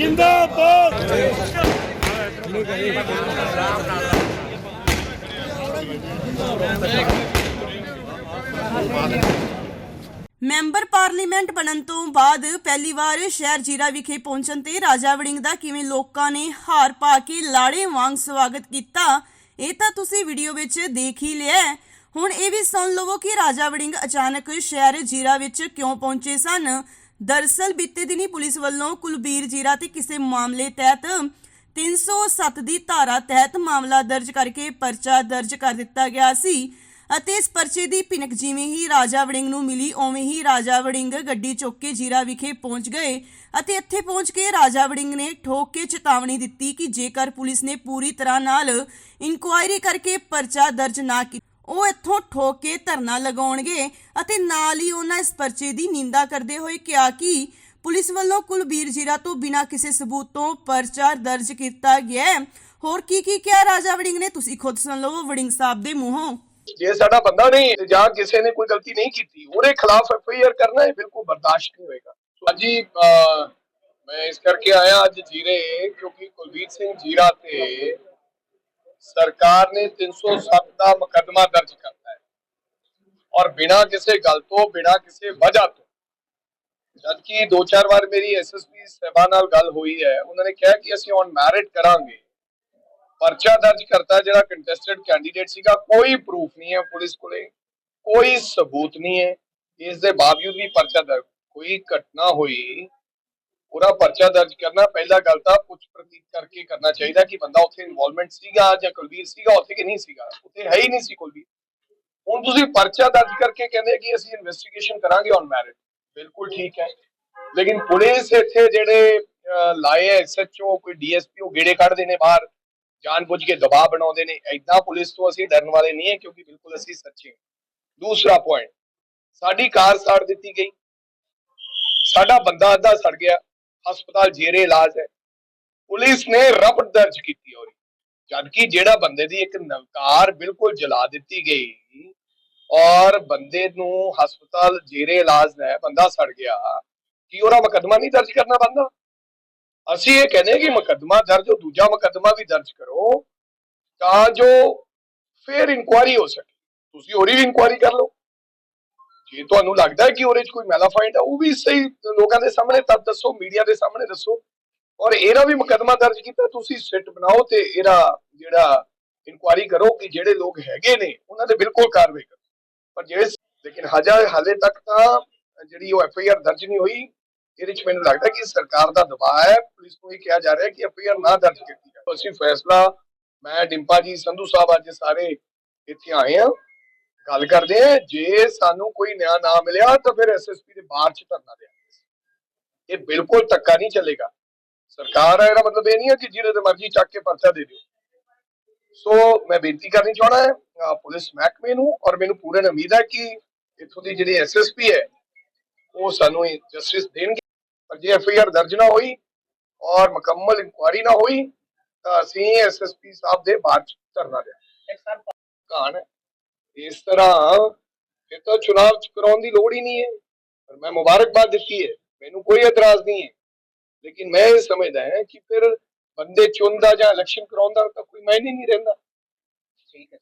ਜਿੰਦਾਬਾਦ। Member parliament ਬਣਨ ਤੋਂ ਬਾਅਦ ਪਹਿਲੀ ਵਾਰ ਸ਼ਹਿਰ ਜੀਰਾ ਵਿਖੇ ਪਹੁੰਚਣ ਤੇ ਰਾਜਾ ਵੜਿੰਗ ਦਾ ਕਿਵੇਂ ਲੋਕਾਂ ਨੇ ਹਾਰ ਪਾ ਕੇ ਲਾੜੇ ਵਾਂਗ ਸਵਾਗਤ ਕੀਤਾ, ਇਹ ਤਾਂ ਤੁਸੀਂ ਵੀਡੀਓ ਵਿੱਚ ਦੇਖ ਹੀ ਲਿਆ ਹੁਣ ਇਹ ਵੀ ਸੁਣ ਲਵੋ ਕਿ ਰਾਜਾ ਵੜਿੰਗ ਅਚਾਨਕ ਸ਼ਹਿਰ ਜੀਰਾ ਵਿੱਚ ਕਿਉਂ ਪਹੁੰਚੇ ਸਨ। ਦਰਸਲ ਬੀਤੇ ਦਿਨੀ ਪੁਲਿਸ ਵੱਲੋਂ ਕੁਲਬੀਰ ਜੀਰਾ ਤੇ ਕਿਸੇ ਮਾਮਲੇ ਤਹਿਤ 307 ਦੀ ਧਾਰਾ ਤਹਿਤ ਮਾਮਲਾ ਦਰਜ ਕਰਕੇ ਪਰਚਾ ਦਰਜ ਕਰ ਦਿੱਤਾ ਗਿਆ ਸੀ ਅਤੇ ਇਸ ਪਰਚੇ ਦੀ ਭਿਣਕ ਜਿਵੇਂ ਹੀ ਰਾਜਾ ਵੜਿੰਗ ਨੂੰ ਮਿਲੀ, ਉਵੇਂ ਹੀ ਰਾਜਾ ਵੜਿੰਗ ਗੱਡੀ ਚੁੱਕ ਕੇ ਜੀਰਾ ਵਿਖੇ ਪਹੁੰਚ ਗਏ ਅਤੇ ਇੱਥੇ ਪਹੁੰਚ ਕੇ ਰਾਜਾ ਵੜਿੰਗ ਨੇ ਠੋਕ ਕੇ ਚੇਤਾਵਨੀ ਦਿੱਤੀ ਕਿ ਜੇਕਰ ਪੁਲਿਸ ਨੇ ਪੂਰੀ ਤਰ੍ਹਾਂ ਨਾਲ ਇਨਕੁਆਇਰੀ ਕਰਕੇ ਪਰਚਾ ਦਰਜ ਨਾ ਕੀਤਾ ਉਹ ਇੱਥੋਂ ਠੋਕ ਕੇ ਧਰਨਾ ਲਗਾਉਣਗੇ ਅਤੇ ਨਾਲ ਹੀ ਉਹਨਾਂ ਇਸ ਪਰਚੇ ਦੀ ਨਿੰਦਾ ਕਰਦੇ ਹੋਏ ਕਿਹਾ ਕਿ ਪੁਲਿਸ ਵੱਲੋਂ ਕੁਲਬੀਰ ਜੀਰਾ ਤੋਂ ਬਿਨਾਂ ਕਿਸੇ ਸਬੂਤ ਤੋਂ ਪਰਚਾ ਦਰਜ ਕੀਤਾ ਗਿਆ ਹੈ। ਹੋਰ ਕੀ ਕੀ ਕਿਹਾ ਰਾਜਾ ਵੜਿੰਗ ਨੇ? ਤੁਸੀਂ ਖੁਦ ਸੁਣ ਲਵੋ ਵੜਿੰਗ ਸਾਹਿਬ ਦੇ ਮੂੰਹੋਂ। ਜੇ ਸਾਡਾ ਬੰਦਾ ਨਹੀਂ ਤੇ ਜਾਂ ਕਿਸੇ ਨੇ ਕੋਈ ਗਲਤੀ ਨਹੀਂ ਕੀਤੀ ਉਹਦੇ ਖਿਲਾਫ ਐਫ ਆਈ ਆਰ ਕਰਨਾ ਇਹ ਬਿਲਕੁਲ ਬਰਦਾਸ਼ਤ ਨਹੀਂ ਹੋਏਗਾ। ਹਾਂਜੀ ਅਹ, ਮੈਂ ਇਸ ਕਰਕੇ ਆਇਆ ਅੱਜ ਜੀਰੇ ਕਿਉਂਕਿ ਕੁਲਬੀਰ ਸਿੰਘ ਜੀਰਾ ਤੇ ਸਰਕਾਰ ਨੇ 307 ਦਾ ਮੁਕੱਦਮਾ ਦਰਜ ਕਰਤਾ ਹੈ। ਔਰ ਬਿਨਾਂ ਕਿਸੇ ਗੱਲ ਤੋਂ, ਬਿਨਾਂ ਕਿਸੇ ਵਜ੍ਹਾ ਤੋਂ, ਜਦਕਿ ਦੋ ਚਾਰ ਵਾਰ ਮੇਰੀ ਐਸਐਸਪੀ ਸਹਿਬਾ ਨਾਲ ਗੱਲ ਹੋਈ ਹੈ, ਉਹਨਾਂ ਨੇ ਕਿਹਾ ਕਿ ਅਸੀਂ ਔਨ ਮੈਰਿਟ ਕਰਾਂਗੇ। ਪਰਚਾ ਦਰਜ ਕਰਤਾ ਜਿਹੜਾ ਕੰਟੈਸਟਡ ਕੈਂਡੀਡੇਟ ਸੀਗਾ, ਕੋਈ ਪ੍ਰੂਫ ਨਹੀਂ ਹੈ ਪੁਲਿਸ ਕੋਲੇ, ਕੋਈ ਸਬੂਤ ਨਹੀਂ ਹੈ। ਇਸ ਦੇ ਬਾਵਜੂਦ ਵੀ ਪਰਚਾ ਦਰਜ, ਕੋਈ ਘਟਨਾ ਹੋਈ ਪੂਰਾ ਪਰਚਾ ਦਰਜ ਕਰਨਾ ਪਹਿਲਾ ਗੱਲ ਤਾਂ ਪੁੱਛ ਪ੍ਰਤੀਤ ਕਰਕੇ ਕਰਨਾ ਚਾਹੀਦਾ ਕਿ ਬੰਦਾ ਉੱਥੇ ਇਨਵੋਲਵਮੈਂਟ ਸੀਗਾ ਜਾਂ ਕੁਲਵੀਰ ਸੀਗਾ ਉੱਥੇ ਕਿ ਨਹੀਂ ਸੀਗਾ? ਉੱਥੇ ਹੈ ਹੀ ਨਹੀਂ ਸੀ ਕੁਲਵੀਰ। ਹੁਣ ਤੁਸੀਂ ਪਰਚਾ ਦਰਜ ਕਰਕੇ ਕਹਿੰਦੇ ਕਿ ਅਸੀਂ ਇਨਵੈਸਟੀਗੇਸ਼ਨ ਕਰਾਂਗੇ ਔਨ ਮੈਰਿਟ ਬਿਲਕੁਲ ਠੀਕ ਹੈ। ਲੇਕਿਨ ਪੁਲਿਸ ਇੱਥੇ ਜਿਹੜੇ ਅਹ, ਲਾਏ ਐਸਐਚਓ ਕੋਈ ਡੀਐਸਪੀ ਉਹ ਗੇੜੇ ਕੱਢਦੇ ਨੇ ਬਾਹਰ। ਜਾਣਬੁੱਝ ਕੇ ਦਬਾਅ ਬਣਾਉਂਦੇ ਨੇ। ਐਦਾਂ ਪੁਲਿਸ ਤੋਂ ਅਸੀਂ ਡਰਨ ਵਾਲੇ ਨਹੀਂ ਹੈ ਕਿਉਂਕਿ ਬਿਲਕੁਲ ਅਸੀਂ ਸੱਚੇ ਦੂਸਰਾ ਪੁਆਇੰਟ ਸਾਡੀ ਕਾਰ ਸਾੜ ਦਿੱਤੀ ਗਈ। ਸਾਡਾ ਬੰਦਾ ਅੱਧਾ ਸੜ ਗਿਆ। ਹਸਪਤਾਲ ਜੇਰੇ ਇਲਾਜ ਹੈ। ਪੁਲਿਸ ਨੇ ਰਪਟ ਦਰਜ ਕੀਤੀ ਹੋਰੀ ਜਦਕਿ ਜਿਹੜਾ ਬੰਦੇ ਦੀ ਇੱਕ ਨਵਕਾਰ ਬਿਲਕੁਲ ਜਲਾ ਦਿੱਤੀ ਗਈ ਔਰ ਬੰਦੇ ਨੂੰ ਹਸਪਤਾਲ ਜੇਰੇ ਇਲਾਜ ਹੈ ਬੰਦਾ ਸੜ ਗਿਆ, ਕੀ ਉਹਦਾ ਮੁਕੱਦਮਾ ਨਹੀਂ ਦਰਜ ਕਰਨਾ ਬੰਦਾ? ਅਸੀਂ ਇਹ ਕਹਿੰਦੇ ਕਿ ਮੁਕੱਦਮਾ ਦਰਜ ਹੋ ਦੂਜਾ ਮੁਕੱਦਮਾ ਵੀ ਦਰਜ ਕਰੋ ਤਾਂ ਜੋ ਫੇਰ ਇਨਕੁਆਰੀ ਹੋ ਸਕੇ। ਤੁਸੀਂ ਉਹਦੀ ਵੀ ਇਨਕੁਆਰੀ ਕਰ ਲਓ। ਜੇ ਤੁਹਾਨੂੰ ਲੱਗਦਾ ਹੈ ਕਿ ਉਹਦੇ 'ਚ ਕੋਈ ਮੈਲਾਫਾਈਂਡ ਹੈ ਉਹ ਵੀ ਸਹੀ ਲੋਕਾਂ ਦੇ ਸਾਹਮਣੇ, ਤਦ ਦੱਸੋ ਮੀਡੀਆ ਦੇ ਸਾਹਮਣੇ ਦੱਸੋ। ਔਰ ਇਹਦਾ ਵੀ ਮੁਕੱਦਮਾ ਦਰਜ ਕੀਤਾ, ਤੁਸੀਂ ਸਿੱਟ ਬਣਾਓ ਤੇ ਇਹਦਾ ਜਿਹੜਾ ਇਨਕੁਆਰੀ ਕਰੋ ਕਿ ਜਿਹੜੇ ਲੋਕ ਹੈਗੇ ਨੇ, ਉਹਨਾਂ ਦੇ ਬਿਲਕੁਲ ਕਾਰਵਾਈ ਕਰੋ। ਪਰ ਜਿਹੜੇ ਲੇਕਿਨ ਹਜੇ ਹਾਲੇ ਤੱਕ ਤਾਂ ਜਿਹੜੀ ਉਹ ਐਫ ਆਈ ਆਰ ਦਰਜ ਨਹੀਂ ਹੋਈ, ਇਹਦੇ 'ਚ ਮੈਨੂੰ ਲੱਗਦਾ ਕਿ ਸਰਕਾਰ ਦਾ ਦਬਾਅ ਹੈ। ਪੁਲਿਸ ਨੂੰ ਇਹ ਕਿਹਾ ਜਾ ਰਿਹਾ ਕਿ ਐਫ ਆਈ ਆਰ ਨਾ ਦਰਜ ਕੀਤੀ ਜਾਵੇ। ਅਸੀਂ ਫੈਸਲਾ ਮੈਂ ਡਿੰਪਾ ਜੀ, ਸੰਧੂ ਸਾਹਿਬ ਅੱਜ ਸਾਰੇ ਇੱਥੇ ਆਏ ਆ ਗੱਲ ਕਰਦੇ ਆ ਜੇ ਸਾਨੂੰ ਕੋਈ ਨਿਆਂ ਨਾ ਮਿਲਿਆ ਤਾਂ ਫਿਰ ਐਸਐਸਪੀ ਦੇ ਬਾਹਰ ਚ ਧਰਨਾ ਦੇਵਾਂਗੇ ਇਹ ਬਿਲਕੁਲ ਧੱਕਾ ਨਹੀਂ ਚੱਲੇਗਾ। ਸਰਕਾਰ ਹੈ ਇਹਦਾ ਮਤਲਬ ਇਹ ਨਹੀਂ ਹੈ ਕਿ ਜਿਹਦੇ ਤੇ ਮਰਜ਼ੀ ਚੱਕ ਕੇ ਪਰਚਾ ਦੇ ਦਿਓ। ਸੋ ਮੈਂ ਬੇਨਤੀ ਕਰਨੀ ਚਾਹਣਾ ਹੈ ਪੁਲਿਸ ਮਹਿਕਮੇ ਨੂੰ ਔਰ ਮੈਨੂੰ ਪੂਰਨ ਉਮੀਦ ਹੈ ਕਿ ਇੱਥੋਂ ਦੀ ਜਿਹੜੀ ਐਸਐਸਪੀ ਹੈ ਉਹ ਸਾਨੂੰ ਜਸਟਿਸ ਦੇਣਗੇ। ਪਰ ਜੇ ਐਫਆਈਆਰ ਦਰਜ ਨਾ ਹੋਈ ਔਰ ਮੁਕੰਮਲ ਇਨਕੁਆਰੀ ਨਾ ਹੋਈ ਤਾਂ ਅਸੀਂ ਐਸਐਸਪੀ ਸਾਹਿਬ ਦੇ ਬਾਅਦ ਚ ਧਰਨਾ ਦੇਵਾਂਗੇ। ਕਹਾਣ ਹੈ? ਇਸ ਤਰ੍ਹਾਂ ਫਿਰ ਤਾਂ ਚੁਣਾਵ ਚ ਕਰਾਉਣ ਦੀ ਲੋੜ ਹੀ ਨਹੀਂ ਹੈ। ਪਰ ਮੈਂ ਮੁਬਾਰਕਬਾਦ ਦਿੱਤੀ ਹੈ। ਮੈਨੂੰ ਕੋਈ ਇਤਰਾਜ਼ ਨਹੀਂ ਹੈ। ਲੇਕਿਨ ਮੈਂ ਇਹ ਸਮਝਦਾ ਹਾਂ ਕਿ ਫਿਰ ਬੰਦੇ ਚੁਣਦਾ ਜਾਂ ਇਲੈਕਸ਼ਨ ਕਰਾਉਂਦਾ ਤਾਂ ਕੋਈ ਮਾਇਨੇ ਨਹੀਂ ਰਹਿੰਦਾ। ਠੀਕ ਹੈ।